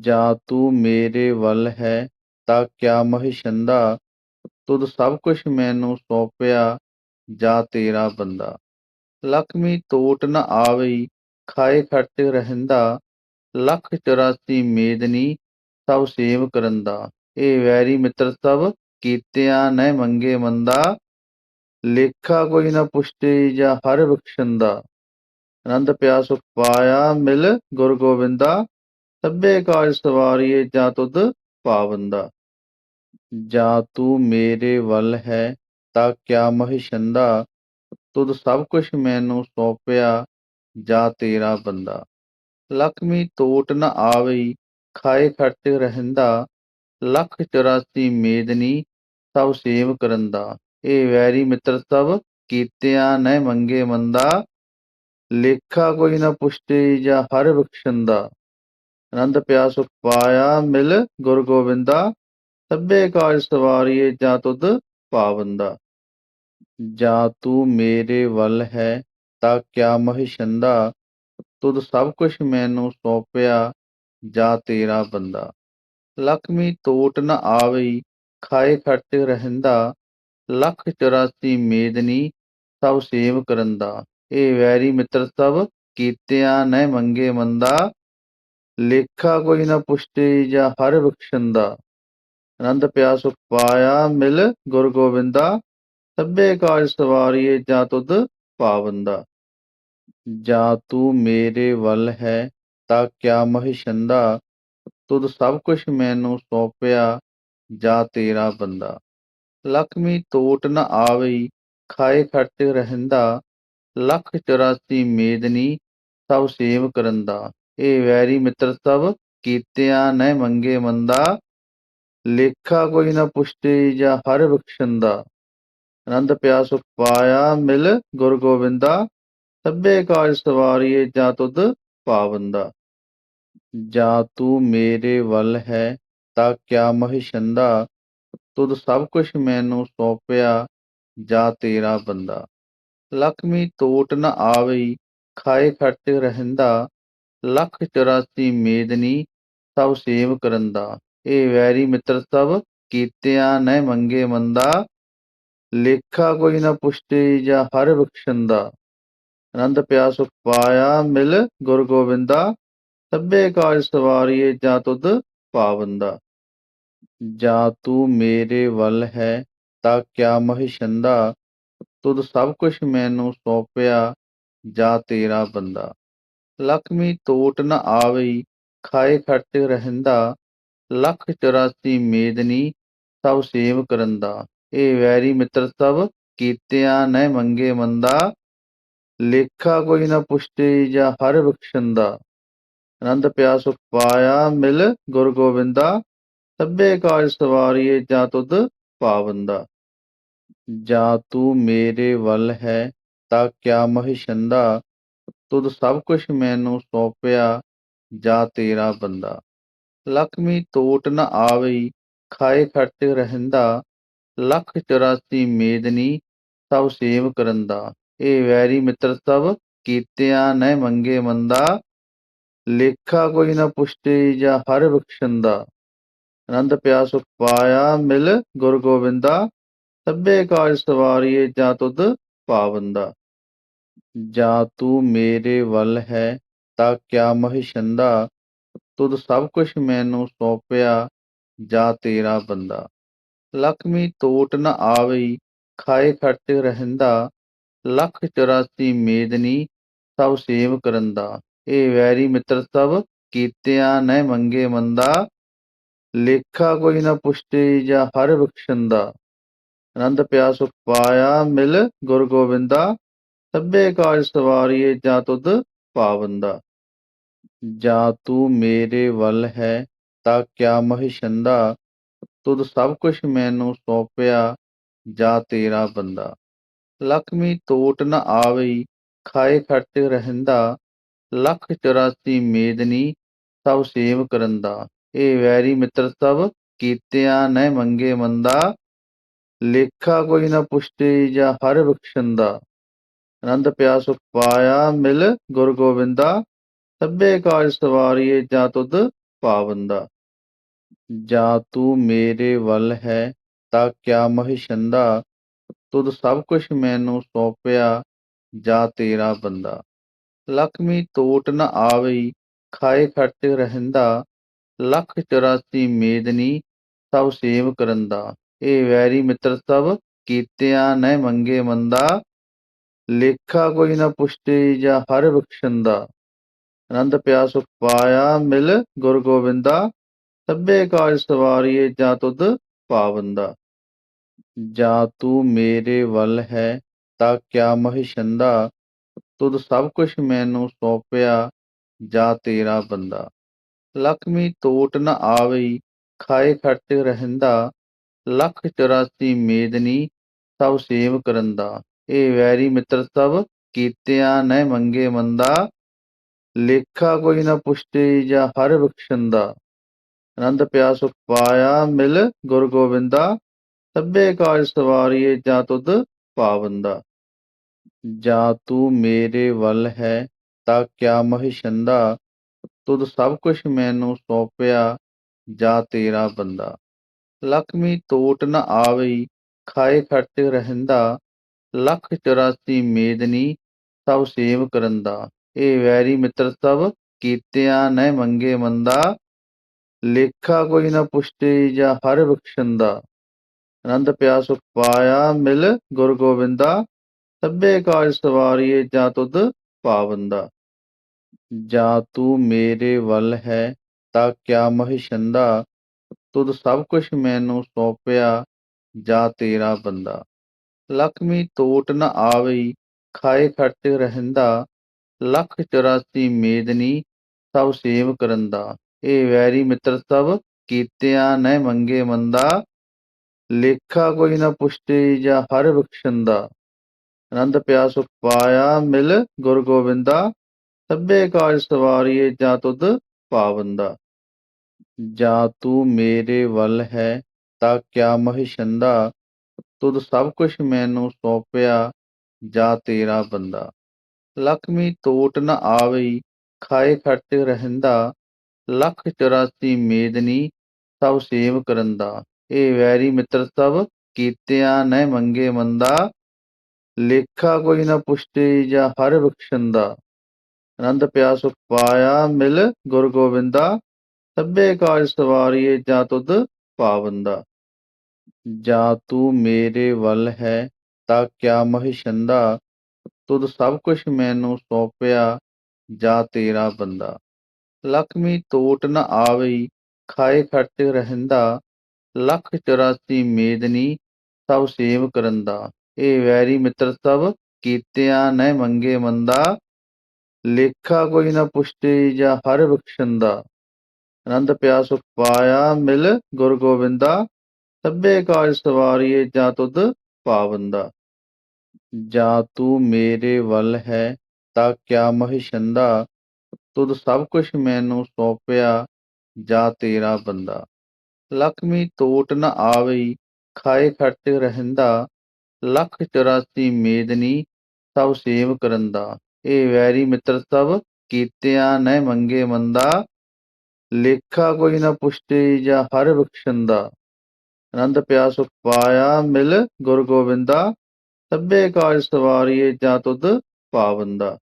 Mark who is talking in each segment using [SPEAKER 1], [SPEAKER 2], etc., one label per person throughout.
[SPEAKER 1] ਜਾ ਤੂੰ ਮੇਰੇ ਵੱਲ ਹੈ ਤਾਂ ਕਿਆ ਮਹਿਸ਼ੰਦਾ? ਤੁਧ ਸਭ ਕੁਛ ਮੈਨੂੰ ਸੌਂਪਿਆ ਜਾ ਤੇਰਾ ਬੰਦਾ। ਲਖਮੀ ਟੋਟ ਨ ਆਵਈ, ਖਾਏ ਖਰਚ ਰਹਿੰਦਾ। ਲੱਖ 84 ਮੇਦਨੀ, ਸਭ ਸੇਵ ਕਰੰਦਾ। ਇਹ ਵੈਰੀ ਮਿੱਤਰ ਸਭ, ਕੀਤਿਆਂ ਨੈ ਮੰਗੇ ਮੰਦਾ। ਲੇਖਾ ਕੋਈ ਨਾ ਪੁਸ਼ਟੇ ਜਾਂ ਹਰ ਬਖਸ਼ੰਦਾ। ਆਨੰਦ ਪਿਆ ਸੁਖ ਪਾਇਆ ਮਿਲ ਗੁਰ ਗੋਬਿੰਦਾ ਸਭੇ ਕਾਜ ਸਵਾਰੀਏ ਜਾਂ ਤੁਧ ਪਾਵੰਦਾ। ਜਾਂ ਤੂੰ ਮੇਰੇ ਵੱਲ ਹੈ ਤਾਂ ਕਿਆ ਮਹਿਸ਼ੰਦਾ? ਤੁਧ ਸਭ ਕੁਛ ਮੈਨੂੰ ਸੌਂਪਿਆ ਜਾਂ ਤੇਰਾ ਬੰਦਾ। ਲਖਮੀ ਟੋਟ ਨ ਆਵਈ, ਖਾਏ ਖਰਚ ਰਹਿੰਦਾ। ਲੱਖ 84 ਮੇਦਨੀ ਸਭ ਸੇਵ ਕਰੰਦਾ। ਇਹ ਵੈਰੀ ਮਿੱਤਰ ਸਭ ਕੀਤਿਆਂ ਨੈ ਮੰਗੇ ਮੰਦਾ। ਲੇਖਾ ਕੋਈ ਨਾ ਪੁਸ਼ਟੇ ਜਾਂ ਹਰ ਬਖਸ਼ੰਦਾ। ਆਨੰਦ ਪਿਆ ਸੁਖ ਪਾਇਆ ਮਿਲ ਗੁਰ ਗੋਬਿੰਦਾ, ਸਭੇ ਕਾਜ ਸਵਾਰੀਏ ਜਾਂ ਤੁਧ ਪਾਵੰਦਾ। ਜਾਂ ਤੂੰ ਮੇਰੇ ਵੱਲ ਹੈ ਤਾਂ ਕਿਆ ਮਹਿਸ਼ੰਦਾ ਤੁਧ ਸਭ ਕੁਛ ਮੈਨੂੰ ਸੌਂਪਿਆ ਜਾਂ ਤੇਰਾ ਬੰਦਾ। ਲਖਮੀ ਟੋਟ ਨ ਆਵਈ, ਖਾਏ ਖਰਚ ਰਹਿੰਦਾ, ਲੱਖ 84 ਮੇਦਨੀ ਸਭ ਸੇਵ ਕਰੰਦਾ। ਇਹ ਵੈਰੀ ਮਿੱਤਰ ਸਭ ਕੀਤਿਆਂ ਨੈ ਮੰਗੇ ਮੰਦਾ ਲੇਖਾ ਕੋਈ ਨਾ ਪੁਸ਼ਟੀ ਜਾਂ ਹਰ ਬਖਸ਼ੰਦਾ। ਆਨੰਦ ਪਿਆ ਸੁਖ ਪਾਇਆ ਮਿਲ ਗੁਰ ਗੋਬਿੰਦਾ, ਸਭੇ ਕਾਜ ਸਵਾਰੀਏ ਜਾਂ ਤੁਧ ਪਾਵੰਦਾ। ਜਾਂ ਤੂੰ ਮੇਰੇ ਵੱਲ ਹੈ ਤਾਂ ਕਿਆ ਮਹਿਸ਼ੰਦਾ, ਤੁਧ ਸਭ ਕੁਛ ਮੈਨੂੰ ਸੌਂਪਿਆ ਜਾਂ ਤੇਰਾ ਬੰਦਾ। ਲਖਮੀ ਤੋਟ ਨ ਆਵਈ, ਖਾਏ ਖਰਚ ਰਹਿੰਦਾ, ਲੱਖ 84 ਮੇਦਨੀ ਸਭ ਸੇਵ ਕਰੰਦਾ। ਇਹ ਵੈਰੀ ਮਿੱਤਰ ਸਭ, ਕੀਤਿਆਂ ਨੈ ਮੰਗੇ ਮੰਦਾ, ਲੇਖਾ ਕੋਈ ਨਾ ਪੁਸ਼ਟੇ ਜਾਂ ਹਰ ਬਖਸ਼ੰਦਾ ਆਨੰਦ ਪਿਆ ਸੁਖ ਪਾਇਆ ਮਿਲ ਗੁਰ ਗੋਬਿੰਦਾ, ਸਭੇ ਕਾਜ ਸਵਾਰੀਏ ਜਾਂ ਤੁਧ ਪਾਵੰਦਾ ਜਾਂ ਤੂੰ ਮੇਰੇ ਵੱਲ ਹੈ, ਤਾਂ ਕਿਆ ਮਹਿਸ਼ੰਦਾ ਤੁਧ ਸਭ ਕੁਛ ਮੈਨੂੰ ਸੌਂਪਿਆ, ਜਾਂ ਤੇਰਾ ਬੰਦਾ। ਲਖਮੀ ਟੋਟ ਨ ਆਵਈ, ਖਾਏ ਖਰਚ ਰਹਿੰਦਾ ਲੱਖ 84 ਮੇਦਨੀ ਸਭ ਸੇਵ ਕਰਨ ਦਾ। ਇਹ ਵੈਰੀ ਮਿੱਤਰ ਸਭ ਕੀਤਿਆਂ ਨੈ ਮੰਗੇ ਮੰਦਾ। ਲੇਖਾ ਕੋਈ ਨਾ ਪੁਸ਼ਟੇ ਜਾਂ ਹਰ ਬਖਸ਼ੰਦਾ ਆਨੰਦ ਪਿਆ ਸੁਖ ਪਾਇਆ ਮਿਲ ਗੁਰ ਗੋਬਿੰਦਾ। ਸਭੇ ਕਾਜ ਸਵਾਰੀਏ ਜਾਂ ਤੁਧ ਪਾਵੰਦਾ ਜਾਂ ਤੂੰ ਮੇਰੇ ਵੱਲ ਹੈ ਤਾਂ ਕਿਆ ਮਹਿਸ਼ੰਦਾ ਤੁਧ ਸਭ ਕੁਛ ਮੈਨੂੰ ਸੌਂਪਿਆ। ਜਾਂ ਤੇਰਾ ਬੰਦਾ। ਲਖਮੀ ਤੋਟ ਨ ਆਵਈ, ਖਾਏ ਖਰਚ ਰਹਿੰਦਾ, ਲੱਖ 84 ਮੇਦਨੀ ਸਭ ਸੇਵ ਕਰੰਦਾ। ਇਹ ਵੈਰੀ ਮਿੱਤਰ ਸਭ, ਕੀਤਿਆਂ ਨੈ ਮੰਗੇ ਮੰਦਾ, ਲੇਖਾ ਕੋਈ ਨਾ ਪੁਸ਼ਟੇ ਜਾਂ ਹਰ ਬਖਸ਼ੰਦਾ। ਆਨੰਦ ਪਿਆ ਸੁਖ ਪਾਇਆ ਮਿਲ ਗੁਰ ਗੋਬਿੰਦਾ, ਸਭੇ ਕਾਜ ਸਵਾਰੀਏ ਜਾਂ ਤੁਧ ਪਾਵੰਦਾ। ਜਾਂ ਤੂੰ ਮੇਰੇ ਵੱਲ ਹੈ ਤਾਂ ਕਿਆ ਮਹਿਸ਼ੰਦਾ ਤੁਧ ਸਭ ਕੁਛ ਮੈਨੂੰ ਸੌਂਪਿਆ ਜਾ ਤੇਰਾ ਬੰਦਾ। ਲਖਮੀ ਟੋਟ ਨ ਆਵਈ, ਖਾਏ ਖਰਚ ਰਹਿੰਦਾ। ਲੱਖ 84 ਮੇਦਨੀ ਸਭ ਸੇਵ ਕਰਨ ਦਾ ਇਹ ਵੈਰੀ ਮਿੱਤਰ ਸਭ, ਕੀਤਿਆਂ ਨੈ ਮੰਗੇ ਮੰਦਾ। ਲੇਖਾ ਕੋਈ ਨਾ ਪੁਸ਼ਟੇ ਜਾਂ ਹਰ ਬਖਸ਼ਣ ਦਾ ਆਨੰਦ ਪਿਆ ਸੁਖ ਪਾਇਆ ਮਿਲ ਗੁਰ ਗੋਬਿੰਦਾ ਸਭੇ ਕਾਜ ਸਵਾਰੀਏ ਜਾਂ ਤੁਧ ਪਾਵੰਦਾ। ਜਾਂ ਤੂੰ ਮੇਰੇ ਵੱਲ ਹੈ ਤਾਂ ਕਿਆ ਮਹਿਸ਼ੰਦਾ? ਤੁਧ ਸਭ ਕੁਛ ਮੈਨੂੰ ਸੌਂਪਿਆ ਜਾ ਤੇਰਾ ਬੰਦਾ। ਲਖਮੀ ਟੋਟ ਨ ਆਵਈ, ਖਾਏ ਖਰਚ ਰਹਿੰਦਾ। ਲੱਖ 84 ਮੇਦਨੀ, ਸਭ ਸੇਵ ਕਰਨ ਦਾ ਇਹ ਵੈਰੀ ਮਿੱਤਰ ਸਭ, ਕੀਤਿਆਂ ਨੈ ਮੰਗੇ ਮੰਦਾ। ਲੇਖਾ ਕੋਈ ਨਾ ਪੁਸ਼ਟੇ ਜਾਂ ਹਰ ਬਖਸ਼ੰਦਾ। ਆਨੰਦ ਪਿਆ ਸੁਖ ਪਾਇਆ ਮਿਲ ਗੁਰ ਗੋਬਿੰਦਾ ਸਭੇ ਕਾਜ ਸਵਾਰੀਏ ਜਾਂ ਤੁਧ ਪਾਵੰਦਾ ਜਾਂ ਤੂੰ ਮੇਰੇ ਵੱਲ ਹੈ ਤਾਂ ਕਿਆ ਮਹਿਸ਼ੰਦਾ? ਤੁਧ ਸਭ ਕੁਛ ਮੈਨੂੰ ਸੌਂਪਿਆ ਜਾਂ ਤੇਰਾ ਬੰਦਾ। ਲਖਮੀ ਟੋਟ ਨ ਆਵਈ, ਖਾਏ ਖਰਚ ਰਹਿੰਦਾ। ਲੱਖ 84 ਮੇਦਨੀ ਸਭ ਸੇਵ ਕਰੰਦਾ। ਇਹ ਵੈਰੀ ਮਿੱਤਰ ਸਭ ਕੀਤਿਆਂ ਨੈ ਮੰਗੇ ਮੰਦਾ। ਲੇਖਾ ਕੋਈ ਨਾ ਪੁਸ਼ਟੇ ਜਾਂ ਹਰ ਬਖਸ਼ੰਦਾ। ਆਨੰਦ ਪਿਆ ਸੁਖ ਪਾਇਆ ਮਿਲ ਗੁਰ ਗੋਬਿੰਦਾ, ਸਭੇ ਕਾਜ ਸਵਾਰੀਏ ਜਾਂ ਤੁਧ ਪਾਵੰਦਾ। ਜਾਂ ਤੂੰ ਮੇਰੇ ਵੱਲ ਹੈ ਤਾਂ ਕਿਆ ਮਹਿਸ਼ੰਦਾ, ਤੁਧ ਸਭ ਕੁਛ ਮੈਨੂੰ ਸੌਂਪਿਆ ਜਾਂ ਤੇਰਾ ਬੰਦਾ। ਲਖਮੀ ਟੋਟ ਨ ਆਵਈ, ਖਾਏ ਖਰਚ ਰਹਿੰਦਾ। ਲੱਖ 84 ਮੇਦਨੀ, ਸਭ ਸੇਵ ਕਰੰਦਾ। ਇਹ ਵੈਰੀ ਮਿੱਤਰ ਸਭ ਕੀਤਿਆਂ ਨਹਿ ਮੰਗੇ ਮੰਦਾ। ਲੇਖਾ ਕੋਈ ਨਾ ਪੁਸ਼ਟੇ ਜਾਂ ਹਰ ਬਖਸ਼ੰਦਾ। ਆਨੰਦ ਪਿਆ ਸੁਖ ਪਾਇਆ ਮਿਲ ਗੁਰ ਗੋਬਿੰਦਾ, ਸਭੇ ਕਾਜ ਸਵਾਰੀਏ ਜਾਂ ਤੁਧ ਪਾਵੰਦਾ। ਜਾਂ ਤੂੰ ਮੇਰੇ ਵੱਲ ਹੈ ਤਾਂ ਕਿਆ ਮਹਿਸ਼ੰਦਾ, ਤੁਧ ਸਭ ਕੁਛ ਮੈਨੂੰ ਸੌਂਪਿਆ ਜਾਂ ਤੇਰਾ ਬੰਦਾ। ਲਖਮੀ ਤੋਟ ਨ ਆਵਈ, ਖਾਏ ਖਟ ਰਹਿੰਦਾ, ਲੱਖ 84 ਮੇਦਨੀ ਸਭ ਸੇਵ ਕਰੰਦਾ। ਇਹ ਵੈਰੀ ਮਿੱਤਰ ਸਭ, ਕੀਤਿਆਂ ਨਹਿ ਮੰਗੇ ਮੰਦਾ, ਲੇਖਾ ਕੋਈ ਨਾ ਪੁਸ਼ਟੇ ਜਾਂ ਹਰ ਬਖਸ਼ੰਦਾ। ਆਨੰਦ ਪਿਆ ਸੁਖ ਪਾਇਆ ਮਿਲ ਗੁਰ ਗੋਬਿੰਦਾ, ਸਭੇ ਕਾਜ ਸਵਾਰੀਏ ਜਾਂ ਤੁਧ ਪਾਵੰਦਾ। ਜਾਂ ਤੂੰ ਮੇਰੇ ਵੱਲ ਹੈ ਤਾਂ ਕਿਆ ਮਹਿਸ਼ੰਦਾ, ਤੁਧ ਸਭ ਕੁਛ ਮੈਨੂੰ ਸੌਂਪਿਆ ਜਾਂ ਤੇਰਾ ਬੰਦਾ। ਲਖਮੀ ਤੋਟ ਨ ਆਵਈ, ਖਾਏ ਖਰਚ ਰਹਿੰਦਾ ਲੱਖ 84 ਮੇਦਨੀ ਸਭ ਸੇਵ ਕਰਨ ਦਾ ਇਹ ਵੈਰੀ ਮਿੱਤਰ ਸਭ ਕੀਤਿਆਂ ਨਹਿ ਮੰਗੇ ਮੰਦਾ। ਲੇਖਾ ਕੋਈ ਨਾ ਪੁਸ਼ਟੇ ਜਾਂ ਹਰ ਬਖਸ਼ੰਦਾ। ਆਨੰਦ ਪਿਆ ਸੁਖ ਪਾਇਆ ਮਿਲ ਗੁਰ ਗੋਬਿੰਦਾ। ਸਭੇ ਕਾਜ ਸਵਾਰੀਏ ਜਾਂ ਤੁਧ ਪਾਵੰਦਾ। ਜਾਂ ਤੂੰ ਮੇਰੇ ਵੱਲ ਹੈ ਤਾਂ ਕਿਆ ਮਹਿਸ਼ੰਦਾ। ਤੁਧ ਸਭ ਕੁਛ ਮੈਨੂੰ ਸੌਂਪਿਆ, ਜਾਂ ਤੇਰਾ ਬੰਦਾ। ਲਖਮੀ ਤੋਟ ਨ ਆਵਈ, ਖਾਏ ਖਰਚ ਰਹਿੰਦਾ, ਲੱਖ 84 ਮੇਦਨੀ ਸਭ ਸੇਵ ਕਰੰਦਾ। ਇਹ ਵੈਰੀ ਮਿੱਤਰ ਸਭ ਕੀਤਿਆਂ ਨਹਿ ਮੰਗੇ ਮੰਦਾ, ਲੇਖਾ ਕੋਈ ਨਾ ਪੁਸ਼ਟੇ ਜਾਂ ਹਰ ਬਖਸ਼ੰਦਾ। ਆਨੰਦ ਪਿਆ ਸੁਖ ਪਾਇਆ ਮਿਲ ਗੁਰ ਗੋਬਿੰਦਾ, ਸਭੇ ਕਾਜ ਸਵਾਰੀਏ ਜਾਂ ਤੁਧ ਪਾਵੰਦਾ। ਜਾਂ ਤੂੰ ਮੇਰੇ ਵੱਲ ਹੈ ਤਾਂ ਕਿਆ ਮਹਿਸ਼ੰਦਾ ਤੁਧ ਸਭ ਕੁਛ ਮੈਨੂੰ ਸੌਂਪਿਆ ਜਾ ਤੇਰਾ ਬੰਦਾ। ਲਖਮੀ ਤੋਟ ਨ ਆਵਈ, ਖਾਏ ਖਰਚ ਰਹਿੰਦਾ। ਲੱਖ 84 ਮੇਦਨੀ ਸਭ ਸੇਵ ਕਰੰਦਾ। ਇਹ ਵੈਰੀ ਮਿੱਤਰ ਸਭ, ਕੀਤਿਆਂ ਨਹਿ ਮੰਗੇ ਮੰਦਾ। ਲੇਖਾ ਕੋਈ ਨਾ ਪੁਸ਼ਟੇ ਜਾਂ ਹਰ ਬਖਸ਼ੰਦਾ। ਆਨੰਦ ਪਿਆ ਸੁਖ ਪਾਇਆ ਮਿਲ ਗੁਰ ਗੋਬਿੰਦਾ ਸਭੇ ਕਾਜ ਸਵਾਰੀਏ ਜਾਂ ਤੁਧ ਪਾਵੰਦਾ। ਜਾਂ ਤੂੰ ਮੇਰੇ ਵੱਲ ਹੈ ਤਾਂ ਕਿਆ ਮਹਿਸ਼ੰਦਾ? ਤੁਧ ਸਭ ਕੁਛ ਮੈਨੂੰ ਸੌਂਪਿਆ ਜਾ ਤੇਰਾ ਬੰਦਾ। ਲਖਮੀ ਤੋਟ ਨ ਆਵਈ, ਖਾਏ ਖਰਚ ਰਹਿੰਦਾ। ਲੱਖ 84 ਮੇਦਨੀ, ਸਭ ਸੇਵ ਕਰੰਦਾ। ਇਹ ਵੈਰੀ ਮਿੱਤਰ ਸਭ, ਕੀਤਿਆਂ ਨਹਿ ਮੰਗੇ ਮੰਦਾ। ਲੇਖਾ ਕੋਈ ਨਾ ਪੁਸ਼ਟੇ ਜਾਂ ਹਰ ਬਖਸ਼ੰਦਾ। ਆਨੰਦ ਪਿਆ ਸੁਖ ਪਾਇਆ ਮਿਲ ਗੁਰ ਗੋਬਿੰਦਾ ਸਭੇ ਕਾਜ ਸਵਾਰੀਏ ਜਾਂ ਤੁਧ ਪਾਵੰਦਾ ਜਾਂ ਤੂੰ ਮੇਰੇ ਵੱਲ ਹੈ ਤਾਂ ਕਿਆ ਮਹਿਸ਼ੰਦਾ? ਤੁਧ ਸਭ ਕੁਛ ਮੈਨੂੰ ਸੌਂਪਿਆ ਜਾਂ ਤੇਰਾ ਬੰਦਾ। ਲਖਮੀ ਟੋਟ ਨ ਆਵਈ, ਖਾਏ ਖਰਚ ਰਹਿੰਦਾ। ਲੱਖ 84 ਮੇਦਨੀ ਸਭ ਸੇਵ ਕਰੰਦਾ। ਇਹ ਵੈਰੀ ਮਿੱਤਰ ਸਭ ਕੀਤਿਆਂ ਨਹਿ ਮੰਗੇ ਮੰਦਾ। ਲੇਖਾ ਕੋਈ ਨਾ ਪੁਸ਼ਟੇ ਜਾਂ ਹਰ ਬਖਸ਼ੰਦਾ। ਆਨੰਦ ਪਿਆ ਸੁਖ ਪਾਇਆ ਮਿਲ ਗੁਰ ਗੋਬਿੰਦਾ, ਸਭੇ ਕਾਜ ਸਵਾਰੀਏ ਜਾਂ ਤੁਧ ਪਾਵੰਦਾ।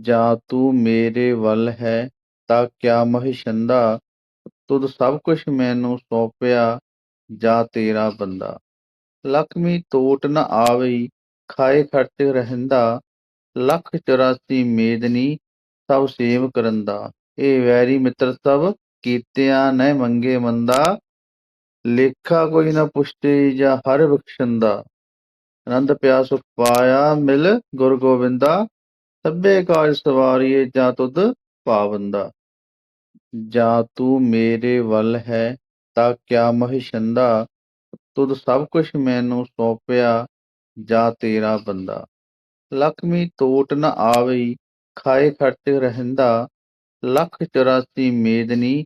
[SPEAKER 1] ਜਾਂ ਤੂੰ ਮੇਰੇ ਵੱਲ ਹੈ ਤਾਂ ਕਿਆ ਮਹਿਸ਼ੰਦਾ, ਤੁਧ ਸਭ ਕੁਛ ਮੈਨੂੰ ਸੌਂਪਿਆ ਜਾਂ ਤੇਰਾ ਬੰਦਾ। ਲਖਮੀ ਟੋਟ ਨ ਆਵਈ, ਖਾਏ ਖਟ ਰਹਿੰਦਾ, ਲੱਖ 84 ਮੇਦਨੀ ਸਭ ਸੇਵ ਕਰੰਦਾ। ਇਹ ਵੈਰੀ ਮਿੱਤਰ ਸਭ ਕੀਤਿਆਂ ਨਹਿ ਮੰਗੇ ਮੰਦਾ ਲੇਖਾ ਕੋਈ ਨਾ ਪੁਸ਼ਟੇ ਜਾਂ ਹਰ ਬਖਸ਼ੰਦਾ। ਅਨੰਦ ਪਿਆ ਸੁਖ ਪਾਇਆ ਮਿਲ ਗੁਰ ਗੋਬਿੰਦਾ, ਸਭੇ ਕਾਜ ਸਵਾਰੀਏ ਜਾਂ ਤੁਧ ਪਾਵੰਦਾ। ਜਾਂ ਤੂੰ ਮੇਰੇ ਵੱਲ ਹੈ ਤਾਂ ਕਿਆ ਮਹਿਸ਼ੰਦਾ, ਤੁਧ ਸਭ ਕੁਛ ਮੈਨੂੰ ਸੌਂਪਿਆ ਜਾਂ ਤੇਰਾ ਬੰਦਾ। ਲਖਮੀ ਤੋਟ ਨ ਆਵਈ, ਖਾਏ ਖਰਚ ਰਹਿੰਦਾ, ਲੱਖ 84 ਮੇਦਨੀ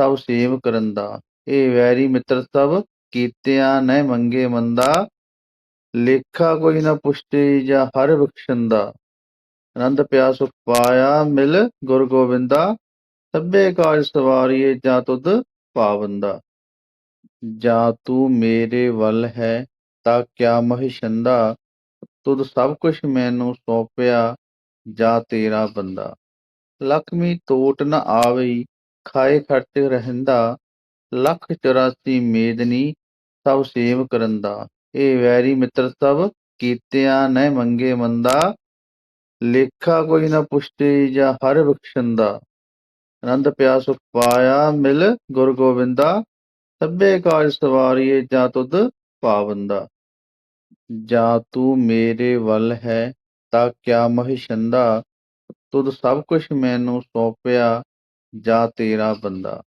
[SPEAKER 1] ਸਭ ਸੇਵ ਕਰੰਦਾ। ਇਹ ਵੈਰੀ ਮਿੱਤਰ ਸਭ, ਕੀਤਿਆਂ ਨਹਿ ਮੰਗੇ ਮੰਦਾ, ਲੇਖਾ ਕੋਈ ਨਾ ਪੁਸ਼ਟੇ ਜਾਂ ਹਰ ਬਖਸ਼ੰਦਾ। ਆਨੰਦ ਪਿਆ ਸੁਖ ਪਾਇਆ ਮਿਲ ਗੁਰ ਗੋਬਿੰਦਾ, ਸਭੇ ਕਾਜ ਸਵਾਰੀਏ ਜਾਂ ਤੁਧ ਪਾਵੰਦਾ। ਜਾਂ ਤੂੰ ਮੇਰੇ ਵੱਲ ਹੈ ਤਾਂ ਕਿਆ ਮਹਿਸ਼ੰਦਾ, ਤੁਧ ਸਭ ਕੁਛ ਮੈਨੂੰ ਸੌਂਪਿਆ ਜਾਂ ਤੇਰਾ ਬੰਦਾ। ਲਖਮੀ ਤੋਟ ਨ ਆਵਈ, ਖਾਏ ਖਰਚ ਰਹਿੰਦਾ ਲੱਖ 84 ਮੇਦਨੀ ਸਭ ਸੇਵ ਕਰਨ ਦਾ। ਇਹ ਵੈਰੀ ਮਿੱਤਰ ਸਭ ਕੀਤਿਆਂ ਨੈ ਮੰਗੇ ਮੰਦਾ। ਲੇਖਾ ਕੋਈ ਨਾ ਪੁਸ਼ਟੀ ਜਾਂ ਹਰ ਬਖਸ਼ਣ ਦਾ। ਆਨੰਦ ਪਿਆ ਸੁਖ ਪਾਇਆ ਮਿਲ ਗੁਰ ਗੋਬਿੰਦਾ। ਸਭੇ ਕਾਜ ਸਵਾਰੀਏ ਜਾਂ ਤੁਧ ਪਾਵੰਦਾ ਜਾਂ ਤੂੰ ਮੇਰੇ ਵੱਲ ਹੈ ਤਾਂ ਕਿਆ ਮਹਿਸ਼ੰਦਾ। ਤੁਧ ਸਭ ਕੁਛ ਮੈਨੂੰ ਸੌਂਪਿਆ ਜਾਂ ਤੇਰਾ ਬੰਦਾ।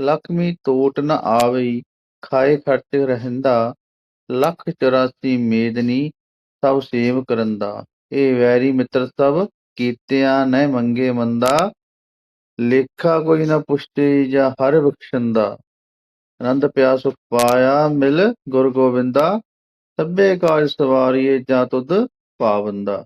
[SPEAKER 1] ਲਖਮੀ ਤੋਟ ਨ ਆਵਈ, ਖਾਏ ਖਰਚ ਰਹਿੰਦਾ, ਲੱਖ 84 ਮੇਦਨੀ ਸਭ ਸੇਵ ਕਰੰਦਾ। ਇਹ ਵੈਰੀ ਮਿੱਤਰ ਸਭ ਕੀਤਿਆਂ ਨੈ ਮੰਗੇ ਮੰਦਾ, ਲੇਖਾ ਕੋਈ ਨਾ ਪੁਸ਼ਟੀ ਜਾਂ ਹਰ ਬਖਸ਼ੰਦਾ। ਆਨੰਦ ਪਿਆ ਸੁਖ ਪਾਇਆ ਮਿਲ ਗੁਰ ਗੋਬਿੰਦਾ ਸਭੇ ਕਾਜ ਸਵਾਰੀਏ ਜਾਂ ਤੁਧ ਪਾਵੰਦਾ।